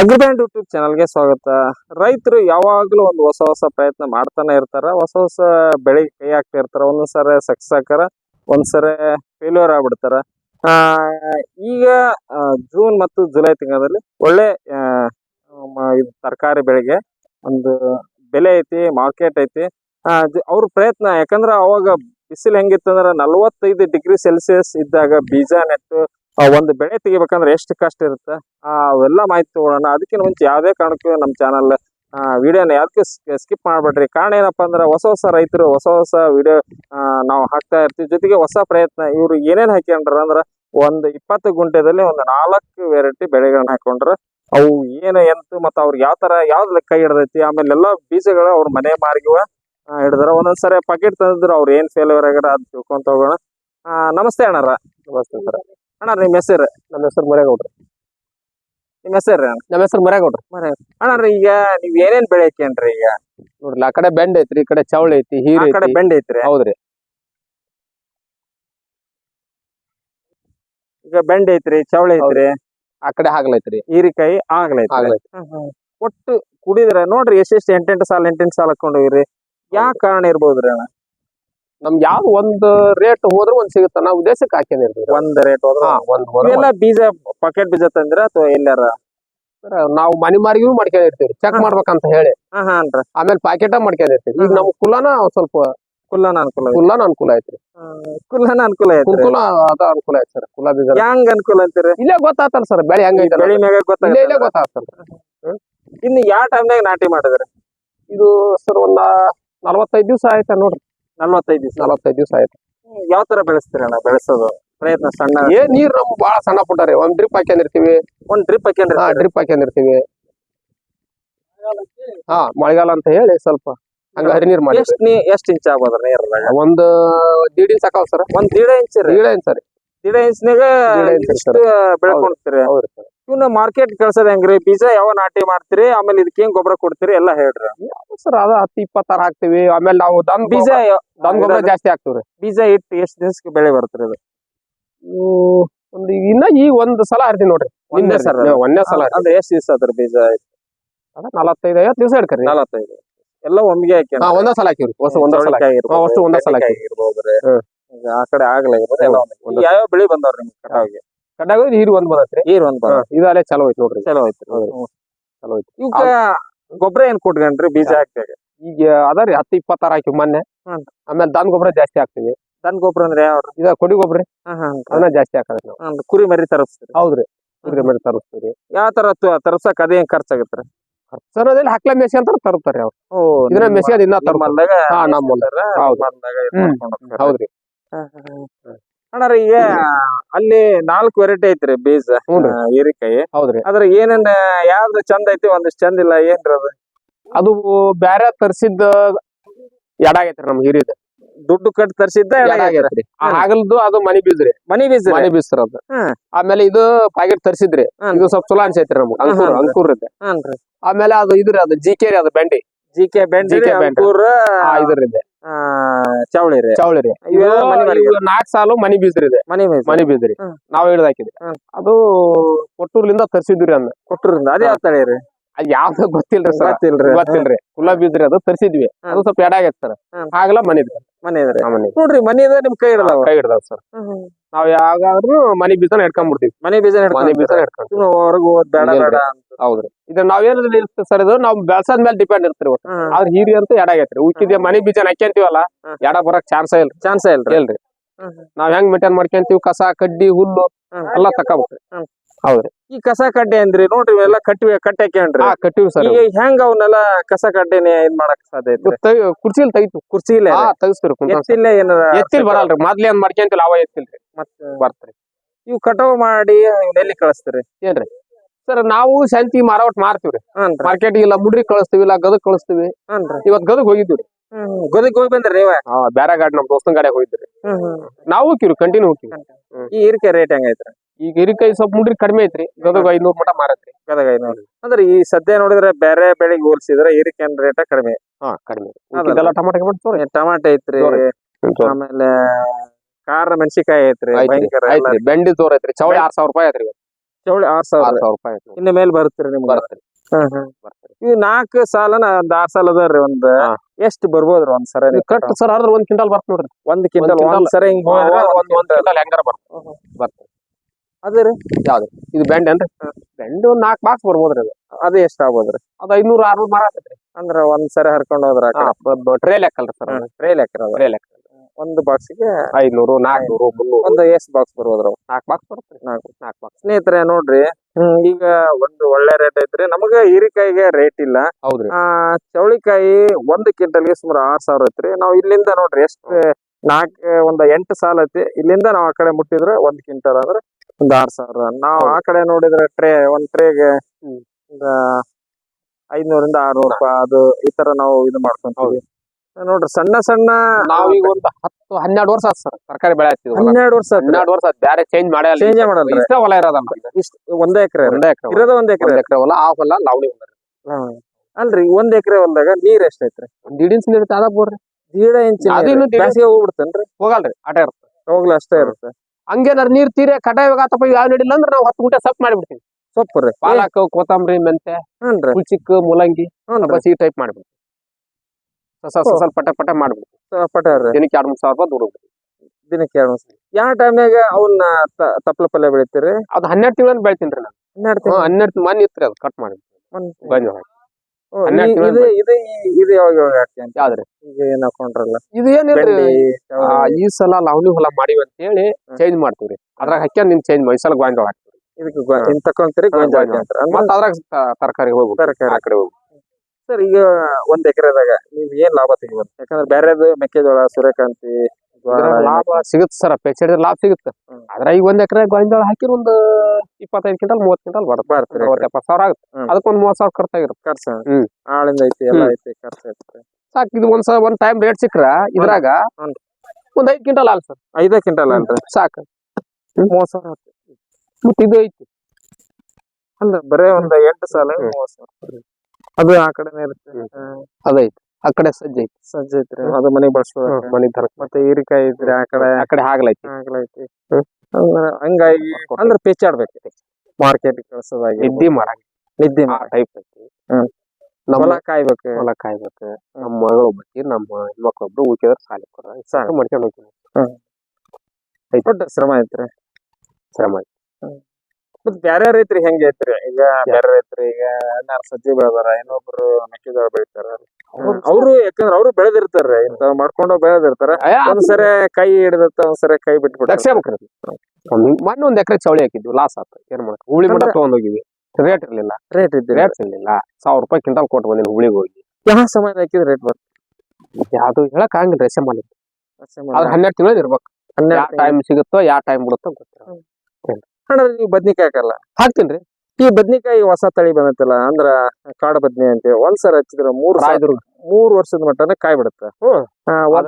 ಅಗ್ರಿಬ್ಯಾಂಡ್ YouTube ಚಾನಲ್ಗೆ ಸ್ವಾಗತ. ರೈತರು ಯಾವಾಗಲೂ ಒಂದು ಹೊಸ ಹೊಸ ಪ್ರಯತ್ನ ಮಾಡ್ತಾನೆ ಇರ್ತಾರ. ಹೊಸ ಹೊಸ ಬೆಳೆ ಕೈ ಹಾಕ್ತಾ ಇರ್ತಾರ. ಒಂದೊಂದ್ಸರಿ ಸಕ್ಸಸ್ ಆಕಾರ ಒಂದ್ಸರಿ ಫೇಲ್ಯೂರ್ ಆಗ್ಬಿಡ್ತಾರ. ಈಗ ಜೂನ್ ಮತ್ತು ಜುಲೈ ತಿಂಗಳಲ್ಲಿ ಒಳ್ಳೆ ತರಕಾರಿ ಬೆಳೆಗೆ ಒಂದು ಬೆಲೆ ಐತಿ ಮಾರ್ಕೆಟ್ ಐತಿ. ಅವ್ರ ಪ್ರಯತ್ನ, ಯಾಕಂದ್ರೆ ಅವಾಗ ಬಿಸಿಲು ಹೆಂಗಿತ್ತಂದ್ರೆ ನಲವತ್ತೈದು ಡಿಗ್ರಿ ಸೆಲ್ಸಿಯಸ್ ಇದ್ದಾಗ ಬೀಜ ನೆಟ್ಟು ಆ, ಒಂದು ಬೆಳೆ ತೆಗಿಬೇಕಂದ್ರೆ ಎಷ್ಟು ಕಷ್ಟ ಇರುತ್ತೆ? ಆ, ಅವೆಲ್ಲ ಮಾಹಿತಿ ತಗೊಳ್ಳೋಣ. ಅದಕ್ಕಿಂತ ಮುಂಚೆ ಯಾವುದೇ ಕಾರಣಕ್ಕೂ ನಮ್ಮ ಚಾನಲ್ ವಿಡಿಯೋನ ಯಾವ್ದಕ್ಕೂ ಸ್ಕಿಪ್ ಮಾಡಬೇಡ್ರಿ. ಕಾರಣ ಏನಪ್ಪಾ ಅಂದ್ರೆ ಹೊಸ ಹೊಸ ರೈತರು ಹೊಸ ಹೊಸ ವಿಡಿಯೋ ನಾವು ಹಾಕ್ತಾ ಇರ್ತೀವಿ. ಜೊತೆಗೆ ಹೊಸ ಪ್ರಯತ್ನ ಇವ್ರು ಏನೇನ್ ಹಾಕ್ಯಂಡ್ರ ಅಂದ್ರ ಒಂದು ಇಪ್ಪತ್ತು ಗುಂಟೆದಲ್ಲಿ ಒಂದು ನಾಲ್ಕು ವೆರೈಟಿ ಬೆಳೆಗಳನ್ನ ಹಾಕೊಂಡ್ರ ಅವು ಏನು ಎಂತ ಮತ್ತ ಅವ್ರಿಗೆ ಯಾವ ತರ ಯಾವ್ದು ಕೈ ಹಿಡ್ದೈತಿ ಆಮೇಲೆ ಎಲ್ಲಾ ಬೀಜಗಳು ಅವ್ರ ಮನೆ ಮಾರ್ಗಿವ ಹಿಡಿದಾರ. ಒಂದೊಂದ್ಸರಿ ಪಾಕೆಟ್ ತಂದಿದ್ರು ಅವ್ರು ಏನ್ ಫೇಲ್ಯೂರ್ ಆಗ್ಯಾರ ಅದ್ ತಿಳ್ಕೊಂತ ಹೋಗೋಣ ನಮಸ್ತೆ ಅಣ್ಣರ ನಮಸ್ತೆ ಸರ್. ಅಣ್ಣ ನಿಮ್ಮ ಹೆಸರು? ನಮ್ಮ ಹೆಸರು ಮರೇಗೌಡ್ರಿ. ನಿಮ್ಮ ಹೆಸರು ನಮ್ಮ ಹೆಸರು ಮರೇಗೌಡ್ರು. ಅಣ್ಣ ಈಗ ನೀವ್ ಏನೇನ್ ಬೆಳೆ ಹಾಕ್ಯಂಡ್ರಿ ಈಗ? ನೋಡ್ರಿ ಆ ಕಡೆ ಬೆಂಡ್ ಐತ್ರಿ ಈ ಕಡೆ ಚವಳಿ ಐತಿ ಹೀರೆ ಕಡೆ ಬೆಂಡ್ ಐತ್ರಿ? ಹೌದ್ರಿ. ಈಗ ಬೆಂಡ್ ಐತ್ರಿ ಚವಳಿ ಐತ್ರಿ? ಆ ಕಡೆ ಹಾಗ್ಲೈತ್ರಿ ಹೀರಿಕಾಯಿ ಆಗ್ಲೈತ್ರಿ ಆಗ್ಲೈತಿ ಒಟ್ಟು ಕುಡಿದ್ರೆ ನೋಡ್ರಿ ಎಷ್ಟೆಷ್ಟು ಎಂಟೆಂಟು ಸಾಲ ಎಂಟೆಂಟು ಸಾಲ ಹಾಕೊಂಡೋಗಿರಿ ಯಾ ಕಾರಣ ಇರ್ಬೋದ್ರಿ ಅಣ್ಣ? ನಮ್ಗೆ ಯಾವ್ದು ಒಂದ್ ರೇಟ್ ಹೋದ್ರೆ ಒಂದ್ ಸಿಗುತ್ತೆ. ನಾವು ಉದ್ದೇಶಕ್ಕೆ ಹಾಕೇನಿರ್ತೀವಿ ಒಂದ್ ರೇಟ್ ಹೋದ್ರೆ ಒಂದ್ ಇವೆಲ್ಲ ಬೀಜ ಪಾಕೆಟ್ ಬೀಜ ತಂದಿರ ಅಥವಾ ಎಲ್ಲಾರ. ನಾವು ಮನಿ ಮಾರಿಗೂ ಮಾಡ್ಕೊಂಡಿರ್ತೀವಿ ಚೆಕ್. ಮಾಡ್ಬೇಕಂತ ಹೇಳಿ. ಆಮೇಲೆ ಪ್ಯಾಕೆಟ್ ಮಾಡ್ಕೊಂಡಿರ್ತೀವಿ. ಈಗ. ನಮ್ ಕುಲಾನ ಒಂದ್ ಸ್ವಲ್ಪ ಕುಲ್ಲನ ಅನುಕೂಲ ಕುಲ್ಲನ ಅನುಕೂಲ ಐತ್ರಿ. ಕುಲ್ಲನ ಅನುಕೂಲ ಐತಿ ಕುಲ ಅದ ಅನುಕೂಲ ಐತಿ ಸರ್. ಕುಲ ಬೀಜ. ಹೆಂಗ್ ಅನುಕೂಲ ಅಂತೀರಿ? ಇಲ್ಲೇ ಗೊತ್ತಾತಲ್ಲ ಸರ್ ಬೆಳೆ ಈ ಹೆಂಗೈತೆ ಬೆಳಿ ಮ್ಯಾಗ ಇಲ್ಲೇ ಇಲ್ಲೇ ಗೊತ್ತಾಗ ಗೊತ್ತಾಗ್ತಲ್ಲ ಇನ್ನು ಯಾವ ಟೈಮ್ನಾಗ ನಾಟಿ ಮಾಡಿದ್ರಿ? ಇದು ಸರ್ ಒಂದ ನಲ್ವತ್ತೈದು ದಿವಸ ಆಯ್ತಾ ನೋಡ್ರಿ. ನಲ್ವತ್ತೈದು ದಿವಸ. ನಲವತ್ತೈದು ದಿವಸ ಆಯ್ತು. ಯಾವ ತರ ಬೆಳೆಸ್ತೀರಿ ಅಣ್ಣ ಬೆಳೆಸೋದು? ಪ್ರಯತ್ನ ಸಣ್ಣ. ಏನ್ ನೀರ್ ನಮ್ಗೆ ಬಾಳ ಸಣ್ಣ ಪುಟ್ಟಾರಿ. ಒಂದ್ ಡ್ರಿಪ್ ಹಾಕೊಂಡಿರ್ತೀವಿ ಒಂದ್ ಡ್ರಿಪ್ ಹಾಕ್ಯಂಡ್ರಿ. ಹಾ ಡ್ರಿಪ್ ಹಾಕೊಂಡಿರ್ತೀವಿ ಹಾ ಮಳೆಗಾಲ ಅಂತ ಹೇಳಿ ಸ್ವಲ್ಪ ಹಂಗ ಹರಿ ನೀರ್ ಮಾಡಿ ಎಷ್ಟ್ ನೀ ಎಷ್ಟ್ ಇಂಚ್ ಆಗ್ಬೋದ್ರ ನೀರ್ ಒಂದ್ ದೀಡ್ ಇಂಚ್ ಹಾಕಾವ್ ಸರ್. ಒಂದ್ ದೀಡ ಇಂಚ್ ರೀ? ದೀಡ ಇಂಚ್ ರೀ. ದಿಡ ಇಂಚ್ನಾಗ ದೀಡ ಇಂಚ್ ರೀ ಇಷ್ಟು ಬೆಳ್ಕೊಂಡ್ತೀರಿ? ಹೌದ್ರಿ ಸರ್. ಇವ್ನ ಮಾರ್ಕೆಟ್ ಕಳ್ಸೋದ್ ಹೆಂಗ್ರಿ? ಬೀಜ ಯಾವ ನಾಟಿ ಮಾಡ್ತೀರಿ? ಆಮೇಲೆ ಇದಕ್ಕೆ ಏನ್ ಗೊಬ್ಬರ ಕೊಡ್ತೀರಿ? ಎಲ್ಲ ಹೇಳ್ರಿ. ಸರ್ ಅದ ಹತ್ತು ಇಪ್ಪತ್ತಾರ ಹಾಕ್ತಿವಿ. ಆಮೇಲೆ ನಾವು ದನ್ ಬೀಜ ದನ್ ಗೊಬ್ಬರ ಜಾಸ್ತಿ ಹಾಕ್ತಿವ್ರಿ. ಬೀಜ ಇಟ್ಟು ಎಷ್ಟ್ ದಿವಸಕ್ಕೆ ಬೆಳೆ ಬರ್ತೀರಿ ಅದು? ಒಂದು ಇನ್ನ ಈ ಒಂದ್ ಸಲ ಹರಿತೀನಿ ನೋಡ್ರಿ. ಒಂದೇ ಸರ್ ಒಂದೇ ಸಲ ಅಂದ್ರೆ ಎಷ್ಟ್ ದಿವಸ ಅದ್ರ ಬೀಜ ಅದ ನಲವತ್ತೈದು ಐವತ್ತು ದಿವಸ ಹಿಡ್ಕರಿ ನಲವತ್ತೈದು. ಎಲ್ಲ ಒಮ್ಮಿಗೆ ಹಾಕಿ ಒಂದೇ ಸಲ ಹಾಕಿವ್ರಿ ಹೊಸ ಒಂದೇ ಸಲ ಹಾಕಿ. ಒಂದೇ ಸಲ ಹಾಕಿ. ಇರ್ಬೋದ್ರಿ ಆ ಕಡೆ ಆಗ್ಲೇ ಯಾವ ಬೆಳೆ ಬಂದವ್ರಿ ನಿಮ್ ಕಟಾವಿಗೆ ಕಡ್ಡಾಗ ನೀರ್ ಒಂದ್ ಬರತ್ರಿ ನೀರ್ ಒಂದ್ ಬಂದ ಇದು ಅಲ್ಲೇ ಚಲೋ ಐತಿ ನೋಡ್ರಿ. ಚಲೋ. ಹ್ಮ್. ಚಲೋ ಐತಿ ಇವಕ್ಕ ಗೊಬ್ಬರ ಏನ್ ಕೊಟ್ಕೊಂಡ್ರಿ ಬೀಜ ಹಾಕ್ದಾಗ ಈಗ ಅದಾರಿ ಹತ್ತು ಇಪ್ಪತ್ತಾರ ಹಾಕಿವಿ ಮೊನ್ನೆ. ಆಮೇಲೆ ದನ್ ಗೊಬ್ಬರ ಜಾಸ್ತಿ ಹಾಕ್ತಿವಿ. ದನ್ ಗೊಬ್ಬರ ಅಂದ್ರೆ ಇದ ಕೊಡಿ ಗೊಬ್ಬರ ಅದನ್ನ ಜಾಸ್ತಿ ಹಾಕೋದ್ರಿ ನಾವು. ಕುರಿ ಮರಿ ತರಸ್ತೀವಿ ಹೌದ್ರಿ ಕುರಿ ಮರಿ ತರಸ್ತೀವಿ. ಯಾವ ತರ ತರಸಕ್ ಅದೇ ಅದೇನ್ ಖರ್ಚಾಗತ್ರಿ ಸರದಲ್ಲಿ ಹಾಕ್ಲ ಮೇಸಿ ಅಂತ ತರ್ತಾರೆ ಅವ್ರು. ಇದನ್ನ ಮೆಸಿ ಇನ್ನ ತರ ನಿಮ್ಮಲ್ದಾಗ ಹಾ ನಮ್ಮ ತರ್ತಾರ, ಹೌದು. ನಿಮ್ಮಲ್ದಾಗ ಇದ್ ಹ್ಮ್. ಹೌದ್ರಿ ಅಣ್ಣಾರ ಈಗ ಅಲ್ಲಿ ನಾಲ್ಕು ವೆರೈಟಿ ಐತ್ರಿ ಬೀಜ ಹೀರಿಕಾಯಿ. ಹೌದ್ರಿ. ಅದ್ರ ಏನೇನ್ ಯಾವ್ದು ಚಂದ ಐತಿ ಒಂದಿಷ್ಟು ಚಂದ ಇಲ್ಲ ಏನ್ರಿ ಅದು? ಅದು ಬ್ಯಾರೆ ತರ್ಸಿದ್ದ ಎಡ ಆಗೈತ್ರಿ ನಮ್ ಹಿರಿದ. ದುಡ್ಡು ಕಟ್ ತರ್ಸಿದ್ದ ಎಡ ಆಗೈತ್ರಿ. ಆ ಹ್ಮ್. ಅದು ಮನಿ ಬೀಜ್ರಿ ಮನಿ ಬೀಜ ಮನಿ ಬೀಜ್ ಸರ್ ಅದು ಆಮೇಲೆ ಇದು ಪ್ಯಾಕೆಟ್ ತರ್ಸಿದ್ರಿ. ಇದು ಸ್ವಲ್ಪ ಚಲೋ ಅನ್ಸೈತ್ರಿ ನಮ್ಗೆ. ಅಂಕೂರ್. ಅಂಕೂರ್ ಇದೆ. ಆಮೇಲೆ ಅದು ಇದ್ರಿ ಅದು ಜಿ ಕೆ ಅದು ಬೆಂಡಿ. ಜಿ ಕೆ ಬೆಂಡಿ GK ಆ ಚವಳಿ ರೀ. ಚವಳಿ ರೀ. ಇವೆಲ್ಲ ಮನಿ ಮನೆಗೆ. ನಾಲ್ಕು ಸಾಲು ಮನಿ ಬೀಜ್ರಿ ಇದೆ ಮನಿ ಮನಿ ಬೀಜ್ರಿ ಹ್ಮ್. ನಾವ್ ಹಿಡ್ದು ಹಾಕಿದ್ರಿ ಹ್ಮ್. ಅದು ಕೊಟ್ಟೂರ್ಲಿಂದ ತರ್ಸಿದ್ರಿ ಅಂದ ಕೊಟ್ಟೂರಿಂದ. ಅದೇ ಆ ತಳಿ ರೀ. ಅದ್ ಯಾವ್ದು ಗೊತ್ತಿಲ್ರಿ ಸರ್. ಗೊತ್ತಿಲ್ರಿ. ಗೊತ್ತಿಲ್ರಿ. ಕುಲ್ಲ ಬೀಜ್ರಿ ಅದು ತರ್ಸಿದ್ವಿ. ಅದು ಸ್ವಲ್ಪ ಎಡ ಆಗೈತೆ ಸರ್. ಹ್ಮ್. ಆಗಲ್ಲ ಮನಿ ಮನಿ ಇದ್ರಿ. ನೋಡ್ರಿ ಮನಿ ಇದೆ ನಿಮ್ ಕೈ ಹಿಡ್ದಾವ. ಕೈ ಹಿಡ್ದಾವ್ ಸರ್. ನಾವ್ ಯಾವಾಗಾದ್ರೂ ಮನಿ ಬೀಜನ ಹಿಡ್ಕೊಂಡ್ಬಿಡ್ತೀವಿ ಮನಿ ಬೀಜ ಮನಿ ಬೀಜ ಹಿಡ್ಕೊಂಡ್ ಹೊರಗೆ ಹೋದ್ ಬೇಡ. ಬೇಡ ಅಂತ. ಹೌದ್ರಿ. ಇದು ಸರ್ ಇದು? ನಾವ್ ಬೆಳ್ಸದ್ ಮೇಲೆ ಡಿಪೆಂಡ್ ಇರ್ತೀವಿ ಒಟ್ಟು. ಆದ್ರೆ ಹೀರಿ ಅಂತ ಎಡ ಆಗೈತ್ರಿ. ಉಕ್ಕಿದ್ಯ ಮನಿ ಬೀಜನ ಹಾಕ್ಯಂತೀವಲ್ಲ. ಎಡ ಬರಕ್ ಚಾನ್ಸ್ ಇಲ್ರಿ. ಚಾನ್ಸ್ ಇಲ್ರಿ. ಇಲ್ರಿ. ನಾವ್ ಹೆಂಗ್ ಮೇಂಟೈನ್ ಮಾಡ್ಕೊಂತೀವಿ? ಕಸ ಕಡ್ಡಿ ಹುಲ್ಲು ಎಲ್ಲಾ ತಕೋಬೇಕ್ರಿ. ಹೌದ್ರಿ ಈ ಕಸ ಕಡ್ಡೆ ಅಂದ್ರಿ ನೋಡ್ರಿ ಇವೆಲ್ಲ ಕಟ್ಟಿ ಕಟ್ಟಿ ಹಾಕ್ಯಂಡ್ರಿ ಹಾ ಕಟ್ಟಿವಿ ಸರ್ ಈಗ ಹೆಂಗ ಅವನ್ನೆಲ್ಲ ಕಸ ಕಡ್ಡೆನೆ ಇದ್ ಮಾಡಕ್ ಸಾಧ್ಯ ಐತ್ರಿ? ಕುರ್ಚಿಲ್ ತೈತು ಕುರ್ಚಿ ಇಲ್ಲ? ಹಾ ತೆಗಿಸ್ತೀರಿ ಎತ್ತಿಲ್ಲ ಏನಾರ ಎತ್ತಿಲ್ ಬರಲ್ರಿ ಮೊದ್ಲೇ ಏನ್ ಮಾಡ್ಕೊಂತಿಲ್ಲ ಅವ ಎತ್ತಿಲ್ರಿ. ಮತ್ತೆ? ಬರ್ತ್ರಿ. ಇವು ಕಟಾವ್ ಮಾಡಿ ಎಲ್ಲಿ ಕಳಿಸ್ತೀರಿ? ಏನ್ರಿ? ಸರ್ ನಾವು ಶಾಂತಿ ಮಾರಾಟ ಮಾಡ್ತೀವ್ರಿ ಮಾರ್ಕೆಟ್ ಇಲ್ಲ ಮುಡ್ರಿ ಕಳಿಸ್ತೀವಿ ಇಲ್ಲ ಗದಗ್ ಕಳಿಸ್ತೀವಿ. ಇವತ್ ಗದಗ್ ಹೋಗಿದ್ವಿ ಗೊದಗ್ ಹೋಗಿ ಬಂದ್ರಿ ನೀವ? ಹಾ ಬ್ಯಾರೆ ಗಾಡಿ ನಮ್ ದೋಸ್ತನ್ ಗಾಡಿಯಾಗ ಹೋಗಿದ್ರಿ. ನಾವು ಹೋಗಿವ್ರಿ ಕಂಟಿನ್ಯೂ ಹೋಗಿವಿ ಈ ಹೀರಿಕೆ ರೇಟ್ ಹೆಂಗೈತ್ರಿ ಈಗ ಹೀರಿಕಾಯಿ ಸ್ವಲ್ಪ ಮುಡ್ರಿ ಕಡಿಮೆ ಐತ್ರಿ ಗದಗ ಐನೂರ್ ಮಟ ಮಾರತ್ರಿ. ಗದಗ ಐನೂರು ಅಂದ್ರೆ ಈ ಸದ್ಯ ನೋಡಿದ್ರೆ ಬೇರೆ ಬೆಳಿಗ್ ಹೋಲಿಸಿದ್ರೆ ಹೀರಿಕಾಯಿ ರೇಟ್ ಕಡಿಮೆ. ಹಾ ಕಡಿಮೆ. ಇದೆಲ್ಲ ಟಮಾಟ ಐತ್ರಿ. ಆಮೇಲೆ ಕಾರ ಮೆಣಸಿಕಾಯಿ ಐತ್ರಿ ಬೆಂಡಿ ತೋರ್ ಐತ್ರಿ. ಚೌಳಿ ಆರ್ ಸಾವಿರ ರೂಪಾಯಿ ಐತ್ರಿ. ಚೌಳಿ ಆರ್ ಸಾವಿರ. ಸಾವಿರ ರೂಪಾಯಿ ಇನ್ನ ಮೇಲೆ ಬರುತ್ತೆ ನಿಮ್ಗೆ? ಇವ್ ನಾಲ್ಕು ಸಾಲನ ಒಂದ್ ಆರ್ ಸಾಲ ಅದಾವ್ರಿ ಒಂದ್. ಎಷ್ಟ್ ಬರ್ಬೋದ್ರಿ ಒಂದ್ ಸರ ಕಟ್ ಸರ್ ಆದ್ರೆ ಒಂದ್ ಕ್ವಿಂಟಲ್ ಬರ್ತ ನೋಡ್ರಿ. ಒಂದ್ ಕ್ವಿಂಟಲ್ ಕ್ವಿಂಟಲ್. ಒಂದ್ ಸರ ಹಿಂಗ್ ಹೆಂಗಾರ ಅದೇ ರೀ. ಇದು ಬೆಂಡ್ ಏನ್ರಿ? ಬೆಂಡ್ ಒಂದ್ ನಾಲ್ಕು ಬಾಕ್ಸ್ ಬರ್ಬೋದ್ರಿ ಅದು. ಅದೇ ಎಷ್ಟ್ ಆಗ್ಬೋದ್ರಿ? ಅದು ಐನೂರ ಆರ್ನೂರ್ ಮಾರಾಕತ್ರಿ ಅಂದ್ರ ಒಂದ್ ಸರಿ ಹರ್ಕೊಂಡ್ ಹೋದ್ರ ಟ್ರೇಲ್ ಹಾಕಲ್ರಿ ಸರ್ ಟ್ರೇಲ್ ಲೆಕ್ಕ ಟ್ರೇಲ್ ಲೆಕ್ಕ ಒಂದ್ ಬಾಕ್ಸ್ಗೆ ಐನೂರು ನಾಲ್ಕನೂರು ಮುನ್ನೂರು. ಒಂದು ಎಷ್ಟ್ ಬಾಕ್ಸ್ ಬರ್ಬೋದ್ರ ನಾಲ್ಕು ಬಾಕ್ಸ್ ಬರುತ್ತೆ. ನಾಲ್ಕು. ನಾಲ್ಕು ಬಾಕ್ಸ್ ಸ್ನೇಹಿತರೆ ನೋಡ್ರಿ ಈಗ ಒಂದು ಒಳ್ಳೆ ರೇಟ್ ಐತ್ರಿ. ನಮಗ ಹೀರಿಕಾಯಿಗೆ ರೇಟ್ ಇಲ್ಲ. ಹೌದ್ರಿ. ಆ ಚೌಳಿಕಾಯಿ ಒಂದ್ ಕ್ವಿಂಟಲ್ಗೆ ಸುಮಾರು ಆರ್ ಸಾವಿರ ಐತ್ರಿ. ನಾವ್ ಇಲ್ಲಿಂದ ನೋಡ್ರಿ ಎಷ್ಟ್ ನಾಲ್ಕ ಒಂದ್ ಎಂಟು ಸಾಲ ಐತಿ ಇಲ್ಲಿಂದ ನಾವ್ ಆ ಕಡೆ ಮುಟ್ಟಿದ್ರೆ ಒಂದ್ ಕ್ವಿಂಟಲ್ ಅಂದ್ರೆ ಒಂದ್ ಆರ್ ಸಾವಿರ. ನಾವ್ ಆ ಕಡೆ ನೋಡಿದ್ರೆ ಟ್ರೇ ಒಂದ್ ಟ್ರೇಗೆ ಐದ್ನೂರಿಂದ ಆರ್ನೂರು ರೂಪಾಯಿ. ಅದು ಈ ತರ ನಾವು ಇದು ಮಾಡ್ಕೊಂತೀವಿ. ನೋಡ್ರಿ ಸಣ್ಣ ಸಣ್ಣ ನಾವೀಗ ಒಂದ್ ಹತ್ತು ಹನ್ನೆರಡು ವರ್ಷ ಆತ್ ಸರ್ ತರಕಾರಿ ಬೆಳೆ ಹಾಕ್ತಿದ್ವಿ ಹನ್ನೆರಡು ವರ್ಷ ಹನ್ನೆರಡು ವರ್ಷ ಬೇರೆ ಬ್ಯಾರೆ ಚೇಂಜ್ ಮಾಡಲ್ಲ ಚೇಂಜ್ ಮಾಡಲ್ರಿ? ಇಷ್ಟ ಹೊಲ ಇರೋದ. ಇಷ್ಟ ಒಂದೇ ಎಕರೆ ಒಂದೇ ಎಕರೆ ಇರೋದ ಒಂದ್ ಎಕರೆ? ಒಂದ್ ಎಕರೆ ಹೊಲ ಆ ಹೊಲ ಲಾವಣಿ ಹೊಲ. ಅಲ್ರಿ ಒಂದ್ ಎಕರೆ ಹೊಲ್ದಾಗ ನೀರ್ ಎಷ್ಟ್ ಐತ್ರಿ? ಒಂದ್ ದಿಢೀನ್ಸ್ ನೀರ್ ಅದ ಬೋರ್ರಿ ದೀಡ ಇಂಚ್ ಅದು ಇನ್ನು ದೀಡ- ಬ್ಯಾಸಿಗೆ ಹೋಗ್ಬಿಡ್ತೇನ್ರಿ? ಹೋಗಲ್ರಿ ಆಟ ಇರುತ್ತೆ. ಹೋಗ್ಲಿ ಅಷ್ಟೇ ಇರುತ್ತೆ. ಹಂಗೇನಾರ ನೀರ್ ತೀರೆ ಕಟಾಯವಾಗತ್ತಪ್ಪ ಯಾವ ನಡಿಲ್ಲ ಅಂದ್ರೆ ನಾವು ಹತ್ತು ಗುಂಟೆ ಸಪ್ ಮಾಡಿಬಿಡ್ತೀವಿ. ಸೊಪ್ಪು ರೀ? ಪಾಲಕ್ ಕೊತ್ತಂಬರಿ ಮೆಂತೆ ಹ್ಞೂನ್ರಿ. ಮೂಲಂಗಿ ಹ್ಞೂ ಬಸ್ ಈ ಟೈಪ್ ಮಾಡ್ಬಿಡ್ತೀವಿ. ಸ್ವಲ್ಪ ಸ್ವಲ್ಪ ಪಟ ಪಟ ಪಟಾರ್ರಿ ದಿನಕ್ಕೆ ಎರಡ್ ಮೂರ್ ಸಾವಿರ ರೂಪಾಯಿ ದುಡ್ಡು ದಿನಕ್ಕೆ ಎರಡು ಯಾವ ಟೈಮ್ನಾಗ ಅವನ್ನ ತಪ್ಪಲ ಪಲ್ಯ ಬೆಳಿತೀರಿ? ಅದು ಹನ್ನೆರಡು ತಿಂಗಳ ಬೆಳಿತೀನಿ ರೀ ನಾನು. ಹನ್ನೆರಡು ಹ್ಮ್, ಹನ್ನೆರಡು ಮನ್ ಇತ್ರಿ ಅದು ಕಟ್ ಮಾಡಿ. ಹನ್ನೆರಡು ಇದು ತಿಂಗ್ಳು ಇದು ಈ- ಇದು ಯಾವಾಗ ಯಾವಾಗ ಹಾಕ್ತಿ ಅಂತ? ಯಾವ್ದ್ರಿ? ಈಗ ಏನ್ ಹಾಕೊಂಡ್ರಲ್ಲ? ಇದು ಏನಿಲ್ರಿ? ಬೆಂಡಿ ಆ, ಈ ಸಲ ಲಾವಣಿ ಹೊಲ ಮಾಡಿವಿ ಅಂತ ಹೇಳಿ ಚೇಂಜ್ ಮಾಡ್ತೀವ್ರಿ. ಅದ್ರಾಗ ಹಾಕ್ಯಾನ್ ನಿಮ್ ಚೇಂಜ್ ಮಾಡಿ. ಈ ಸಲ ಗೊಂಜಾಳ ಹಾಕ್ತೀವಿ ಇದಕ್ಕೆ ಗೊ- ಹಾ. ಇನ್ ತಕೊಂತೀರಿ ಹಾ, ಗೊಂಜಾಳ ಗೊಂಜಾಳ. ಅಂತಾರ ಅಂದ್ರೆ ಮತ್ತ ಅದ್ರಾಗ ತ- ತರಕಾರಿ ಹೋಗ್ಬೇಕು ತರಕಾರಿ. ಆ ಕಡೆ ಹೋಗ್ಬೇಕು ಸರ್ ಈಗ ಒಂದ್ ಎಕರೆದಾಗ ನೀವ್ ಏನ್ ಲಾಭ ತೆಗಿಬೋದು? ಯಾಕಂದ್ರೆ ಬೇರೆದು ಮೆಕ್ಕೆಜೋಳ ಸೂರ್ಯಕಾಂತಿ ಜ್ವಾಳ, ಲಾಭ ಸಿಗುತ್ತೆ ಸರ್ ಅಪೇಕ್ಷೆ ಲಾಭ ಸಿಗುತ್ತೆ. ಹ್ಮ್. ಆದ್ರೆ ಈಗ ಒಂದ್ ಎಕರೆ ಗೊಂಜಾಳ ಹಾಕಿ ಒಂದು ಇಪ್ಪತ್ತೈದು ಕಿಂಟಲ್ ಮೂವತ್ ಕ್ವಿಂಟಲ್ ಬರುತ್ತೆ. ಬರ್ತೀರಿ ಅರವತ್ತು ಎಪ್ಪತ್ತು ಸಾವಿರ ಆಗುತ್ತೆ. ಹ್ಮ್. ಅದಕ್ಕೊಂದ್ ಮೂವತ್ ಸಾವಿರ ಖರ್ಚಾಗಿರುತ್ತೆ ಖರ್ಚು ಹ್ಮ್. ಆಳಿಂದ ಐತಿ ಎಲ್ಲ. ಐತಿ ಖರ್ಚು ಐತಿ ಸಾಕು ಇದು ಒಂದ್ ಒಂದ್ ಟೈಮ್ ರೇಟ್ ಸಿಕ್ಕ್ರ ಇದ್ರಾಗ ಹ್ಮ್. ಒಂದ್ ಐದ್ ಕ್ವಿಂಟಲ್ ಅಲ್ಲ ಸರ್. ಐದೇ ಕ್ವಿಂಟಲ್ ಅಲ್ರಿ ಸಾಕು. ಮೂವತ್ ಸಾವಿರ. ಮತ್ತೆ ಇದು ಐತಿ. ಅಲ್ಲ ಬರೇ ಒಂದ್ ಎಂಟು ಸಾಲ. ಮೂವತ್ ಸಾವಿರ. ಅದು ಆ ಕಡೆನೇ ಇರುತ್ತೆ. ಅದೈತಿ ಆ ಕಡೆ ಸಜ್ಜೆ ಐತಿ. ಸಜ್ಜೆ ಐತ್ರಿ ಅದು ಮನೆಗ್ ಬಳಸೋ ಮನಿ ತರ ಮತ್ತೆ ಹೀರಿಕಾಯಿ ಐತ್ರಿ ಆ ಕಡೆ. ಆ ಕಡೆ ಹಾಗಲೈತಿ. ಅಂದ್ರ ಹಂಗಾಗಿ ಅಂದ್ರೆ ಪೇಚಾಡ್ಬೇಕು ಮಾರ್ಕೆಟ್ ಕಳ್ಸೋದಾಗಿ. ನಿದ್ದಿ ನಿದ್ದೆ ಮಾಡ ಟೈಪ್ ಐತಿ. ಹೊಲ ಕಾಯ್ಬೇಕು. ಹೊಲ ಕಾಯ್ಬೇಕು. ನಮ್ಮ ಮಗಳು ಒಬ್ಬಾಕಿ ನಮ್ಮ ಹೆಣ್ಮಕ್ಳು ಒಬ್ರು ಉಳ್ಕಿದ್ರ ಸಾಲಿ ಕೊಡ. ಸಾಲ ಮಾಡ್ಕೊಂಡು ಹೋಗ್ತೀನಿ. ದೊಡ್ಡ ಶ್ರಮ ಐತ್ರಿ ಶ್ರಮ ಐತಿ. ಮತ್ ಬ್ಯಾರೆ ರೈತ್ರಿ ಹೆಂಗ್ ಐತ್ರಿ? ಈಗ ಬ್ಯಾರೆ ರೈತ್ರಿ ಈಗ ಯಾರು ಸಜ್ಜಿ ಬೆಳದಾರ ಇನ್ನೊಬ್ರು ಮೆಕ್ಕೆಜೋಳ ಬೆಳಿತಾರ. ಅವ್ರು ಯಾಕಂದ್ರ ಅವ್ರು ಬೆಳೆದಿರ್ತಾರ ಇಂತ ಮಾಡ್ಕೊಂಡು ಬೆಳೆದಿರ್ತಾರ. ಒಂದ್ಸರಿ ಕೈ ಹಿಡಿದತ್ತ ಒಂದ್ಸರಿ ಕೈ ಬಿಟ್ಬಿಟ್ಟು ಮಣ್ಣು ಬೇಕ್ರಿ ಒಂದ್ ಮೊನ್ನೆ ಒಂದ್ ಎಕರೆ ಚೌಳಿ ಹಾಕಿದ್ವಿ ಲಾಸ್ ಆತ. ಏನ್ ಮಾಡಕ್ ಹುಳಿ ಮಠ ತಗೊಂಡ್ ಹೋಗಿವಿ ರೇಟ್ ಇರ್ಲಿಲ್ಲ. ರೇಟ್ ಇದ್ದು ರೇಟ್ ಇರ್ಲಿಲ್ಲ. ಸಾವಿರ ರೂಪಾಯಿ ಕಿಂತ ಕೊಟ್ಟು ಬಂದಿನಿ ಹುಳಿಗೆ ಹೋಗಿ. ಯಾವ ಸಮಯದ ಹಾಕಿದ್ರೆ ರೇಟ್ ಬರ್ತದೆ ಯಾವ್ದು ಹೇಳಕ್ ಆಗಂಗಿಲ್ಲ ರೆಸೆ ಮಾಡಿ ಆದ್ರೆ ಹನ್ನೆರಡು ತಿಂಗಳು ಇರ್ಬೇಕು. ಯಾವ ಹನ್ನೆರಡು ಟೈಮ್ ಸಿಗುತ್ತೋ ಯಾವ ಟೈಮ್ ಬಿಡುತ್ತೋ ಗೊತ್ತಿಲ್ಲ ಅಣ್ಣ ನೀವು ಬದ್ನಿಕಾಯಿ ಹಾಕಲ್ಲ. ಹಾಕ್ತೀನಿ ಈ ಬದ್ನಿಕಾಯಿ ಹೊಸ ತಳಿ ಬಂದತ್ತಲ್ಲ ಅಂದ್ರ ಕಾಡು ಬದ್ನಿ ಅಂತ ಒಂದ್ಸರಿ ಹಚ್ಚಿದ್ರ ಮೂರ್ ಮೂರ್ ವರ್ಷದ ಮಟ್ಟನ ಕಾಯಿ ಬಿಡುತ್ತೆ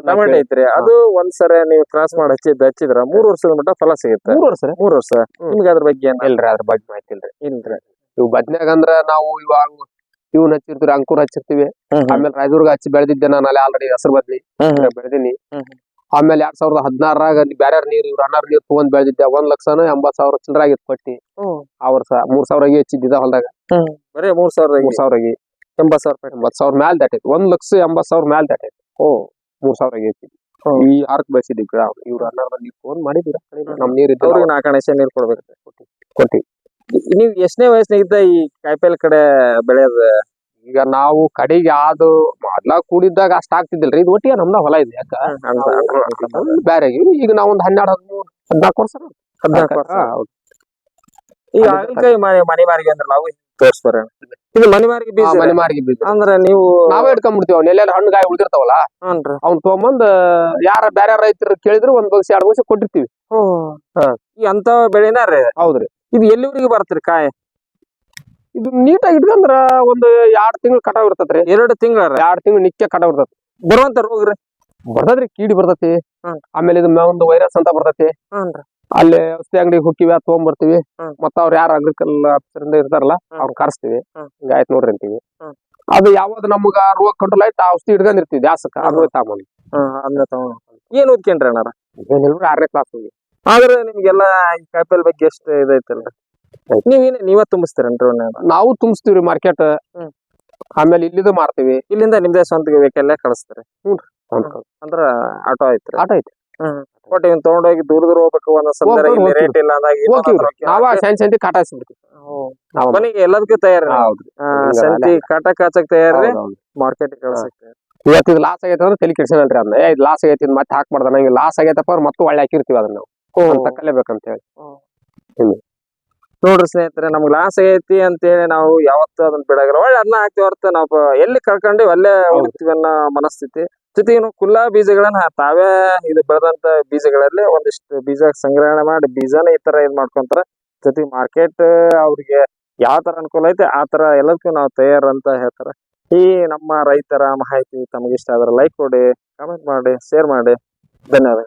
ಟಮಾಟೆ ಐತ್ರಿ. ಅದು ಒಂದ್ಸರಿ ನೀವು ಕ್ರಾಸ್ ಮಾಡಿ ಹಚ್ಚಿದ್ ಹಚ್ಚಿದ್ರ ಮೂರ್ ವರ್ಷದ ಮಟ್ಟ ಫಲ ಸಿಗುತ್ತೆ. ಮೂರು ವರ್ಷ? ಮೂರ್ ವರ್ಷ. ನಿಮ್ಗೆ ಅದ್ರ ಬಗ್ಗೆ ಇಲ್ರಿ ಅದ್ರ ಬಗ್ಗೆ ಮಾಹಿತಿ ಇಲ್ರಿ. ಇಲ್ರಿ ಇವು ಬದ್ನಾಗ ಅಂದ್ರ ನಾವು ಇವಾಗ ಇವ್ನ ಹಚ್ಚಿರ್ತೀವಿ ಅಂಕುರ್ ಹಚ್ಚಿರ್ತೀವಿ. ಆಮೇಲೆ ರಾಯದುರ್ಗ ಹಚ್ಚಿ ಬೆಳೆದಿದ್ದೆ ನಾನು ಅಲ್ಲಿ ಆಲ್ರೆಡಿ ಹೆಸರು ಬದ್ನಿ. ಬೆಳೆದಿನಿ. ಆಮೇಲೆ ಎರಡ್ ಸಾವಿರದ ಹದಿನಾರಾಗ ಬ್ಯಾರೆ ನೀರ್ ಇವ್ರ ಅನ್ನಾರ ನೀರ್ ತಗೊಂಡ್ ಬೆಳೆದಿದ್ದೆ. ಒಂದ್ ಲಕ್ಷನ ಎಂಬತ್ ಸಾವಿರ ಚಿಲ್ಲರ ಕೊಟ್ಟಿ ಪಟ್ಟಿ ಆ ವರ್ಷ ಮೂರ್ ಸಾವಿರ ಹೆಚ್ಚಿದ್ದ ಹೊಲದಾಗ. ಬರೀ ಮೂರ್ ಸಾವಿರ ಮೂರ್ ಸಾವಿರ ಎಂಬತ್ ಸಾವಿರ ರೂಪಾಯಿ. ಎಂಬತ್ ಸಾವಿರ ಮ್ಯಾಲ್ ದಾಟೈತಿ. ಒಂದ್ ಲಕ್ಷ ಎಂಬತ್ ಸಾವಿರ ಮ್ಯಾಲ್ ದಾಟೈತಿ. ಓ ಮೂರ್ ಸಾವಿರ ಹೆಚ್ಚಿದ್ವಿ. ಈ ಆರ್ಕ್ ಬೆಳೆಸಿದ್ವಿ ಗಿಡ ಇವ್ರ ಅನ್ನಾರ ನೀರ್ ಫೋನ್ ಮಾಡಿದ್ರ ನಮ್ ನೀರ್ ಇದ್ದವ್ರಿಗೆ ನಾಲ್ಕು ನೀರ್ ಕೊಡ್ಬೇಕು. ಕೊಟ್ಟಿ. ನೀವ್ ಎಷ್ಟನೇ ವಯಸ್ಸಿನಾಗಿದ್ದ ಈ ಕಾಯಿಪಲ್ಲೆ ಕಡೆ ಬೆಳೆಯೋದ ಈಗ ನಾವು ಕಡೆಗೆ ಅದು ಮೊದ್ಲ ಕೂಡಿದ್ದಾಗ ಅಷ್ಟ ಆಗ್ತಿದ್ದಿಲ್ರಿ. ಇದು ಒಟ್ಟಿಗೆ ನಮ್ದ ಹೊಲ ಇದೆ ಯಾಕ? ಬ್ಯಾರೆ ಈಗ ನಾವ್ ಒಂದ್ ಹನ್ನೆರಡ್ ಹದಿಮೂರು ಹದ್ನಾಲ್ಕು ವರ್ಷ ಹದ್ನಾಲ್ಕು ವರ್ಷ. ಈಗ ಹಾಗಲಕಾಯಿ ಮನೆ ಮನೆ ಮಾರಿಗೆ ಅಂದ್ರೆ ನಾವು ತೋರ್ಸ್ಬಾರ ಇದು ಮನೆ ಮಾರಿಗೆ ಬೀಜ ಮನೆ ಮಾರಿಗೆ ಬೀಜ. ಅಂದ್ರ ನೀವು ನಾವೇ ಇಟ್ಕೊಂಡ್ಬಿಡ್ತೀವಿ ಅವ್ನ. ಎಲ್ಲೆಲ್ಲ ಹಣ್ಣು ಗಾಯ ಉಳಿದಿರ್ತಾವಲ್ಲ? ಅವ್ನ ತಗೊಂಬಂದ್ ಯಾರ ಬ್ಯಾರೆ ರೈತರು ಕೇಳಿದ್ರು ಒಂದ್ ಬಗ್ಸಿ ಎರಡು ಬಗ್ಸಿ ಕೊಟ್ಟಿರ್ತೀವಿ. ಹಾ. ಈ ಅಂತ ಬೆಳೆನಾರ ಹೌದ್ರಿ. ಇದು ಎಲ್ಲಿವರೆಗೆ ಬರ್ತೀರಿ ಕಾಯಿ? ಇದು ನೀಟಾಗಿ ಇಟ್ಕಂದ್ರ ಒಂದು ಎರಡ್ ತಿಂಗಳು ಕಟಾವ್ ಇರ್ತತ್ರಿ ಎರಡು ತಿಂಗಳ ಎರಡ್ ತಿಂಗಳು ನಿತ್ಯ ಕಟಾವ್ ಇರ್ತತಿ ಬರುವಂತ ರೋಗ ರೀ ಬರ್ತದ್ರಿ ಕೀಡಿ ಬರ್ತತಿ. ಆಮೇಲೆ ಇದು ಒಂದು ವೈರಸ್ ಅಂತ ಬರ್ತತಿ. ಅಲ್ಲಿ ಔಷಧಿ ಅಂಗಡಿಗೆ ಹೋಗಿವಿ ಅದ್ ತಗೊಂಡ್ಬರ್ತೀವಿ. ಮತ್ತ ಅವ್ರ ಯಾರು ಅಗ್ರಿಕಲ್ ಆಫೀಸರ್ ಇರ್ತಾರಲ್ಲ ಹ್ಮ್. ಅವ್ರ ಕರೆಸ್ತೀವಿ. ಆಯ್ತು ನೋಡ್ರಿ ಅಂತೀವಿ. ಅದು ಯಾವ್ದು ನಮ್ಗ ರೋಗ ಕಂಟ್ರೋಲ್ ಆಯ್ತು ಆ ಔಷಧಿ ಹಿಡ್ಕೊಂಡಿರ್ತೀವಿ ಜಾಸ್ತಿ. ಅದು ತಗೊಂಡ್ ಏನ್ ಓದ್ಕೇನ್ರಿ ಅಣ್ಣಾರ ಏನಿಲ್ರಿ ಆರನೇ ಕ್ಲಾಸ್ ಹೋಗಿ ಆದ್ರೆ ನಿಮ್ಗೆಲ್ಲ ಈ ಕಾಯಿಪಲ್ಲೆ ಬಗ್ಗೆ ಎಷ್ಟು ಇದೈತಲ್ರಿ ನೀವೇನ ನೀವ ತುಂಬಿಸ್ತೀರೇನ್ರಿ? ನಾವು ತುಂಬಿಸ್ತೀವ್ರಿ ಮಾರ್ಕೆಟ್. ಆಮೇಲೆ ಇಲ್ಲಿದು ಮಾರ್ತೀವಿ. ಇಲ್ಲಿಂದ ನಿಮ್ದೇ ಸ್ವಂತ ವೆಹಿಕಲ್ ಕಳಿಸ್ತೀರಿ. ಅಂದ್ರ ಆಟೋ ಐತ್ರಿ. ಆಟೋ ಐತಿ ಬಟ್ ಇವ್ನ ತಗೊಂಡೋಗಿ ದೂರ ದೂರ ಹೋಗ್ಬೇಕು ಒಂದೊಂದ್ಸಲ ಇಲ್ಲಿ ರೇಟ್ ಇಲ್ಲ ಅಂದಾಗ ನಾವ. ಸಣ್ಣ ಸಂತಿ ಕಾಟ ಹಚ್ಬಿಡ್ತೀವಿ ಮನೆಗೆ ಎಲ್ಲದಕ್ಕೂ ತಯಾರಿ ಹೌದ್ರಿ. ಸಂತಿ ಕಾಟ ಕಾಚಕ್ ತಯಾರಿ. ಮಾರ್ಕೆಟ್ ಇವತ್ತು ಇದು ಲಾಸ್ ಆಗೈತೆ ಅಂದ್ರೆ ತಲೆ ಕೆಡ್ಸಲ್ರಿ ಅದನ್ನ ಏ, ಇದು ಲಾಸ್ ಆಗೈತಿ ಮತ್ತೆ ಹಾಕ್ಬಾರ್ದ ನಂಗೆ ಲಾಸ್ ಆಗೈತಪ್ಪ ಅವ್ರು ಮತ್ತೆ ಒಳ್ಳೆ ಹಾಕಿರ್ತೀವಿ ಅದನ್ನ ನಾವು. ಕಲಿಬೇಕಂತ ಹೇಳಿ ನೋಡ್ರಿ ಸ್ನೇಹಿತರೆ ನಮ್ಗ್ ಲಾಸ್ ಆಗೈತಿ ಅಂತೇಳಿ ನಾವು ಯಾವತ್ತೂ ಅದನ್ನ ಬಿಡಾಗಿಲ್ಲ. ಒಳ್ಳೆ ಅದನ್ನ ಹಾಕ್ತಿವಿ ಹೊರತು ನಾವು ಎಲ್ಲಿ ಕಳ್ಕೊಂಡಿವಿ ಅಲ್ಲೇ ಹೋಗ್ತೀವಿ ಅನ್ನೋ ಮನಸ್ಥಿತಿ. ಜೊತೆಗೆ ಕುಲ್ಲಾ ಬೀಜಗಳನ್ನ ತಾವೇ ಇದು ಬೆಳೆದಂತ ಬೀಜಗಳಲ್ಲಿ ಒಂದಿಷ್ಟು ಬೀಜ ಸಂಗ್ರಹಣೆ ಮಾಡಿ ಬೀಜನ ಈ ತರ ಇದ್ ಮಾಡ್ಕೊಂತಾರ. ಜೊತೆಗೆ ಮಾರ್ಕೆಟ್ ಅವ್ರಿಗೆ ಯಾವ ತರ ಅನುಕೂಲ ಐತೆ ಆ ತರ ಎಲ್ಲದಕ್ಕೂ ನಾವು ತಯಾರ ಅಂತ ಹೇಳ್ತಾರ. ಈ ನಮ್ಮ ರೈತರ ಮಾಹಿತಿ ತಮಗಿಷ್ಟ ಇಷ್ಟ ಆದ್ರೆ ಲೈಕ್ ಕೊಡಿ ಕಮೆಂಟ್ ಮಾಡಿ ಶೇರ್ ಮಾಡಿ. ಧನ್ಯವಾದ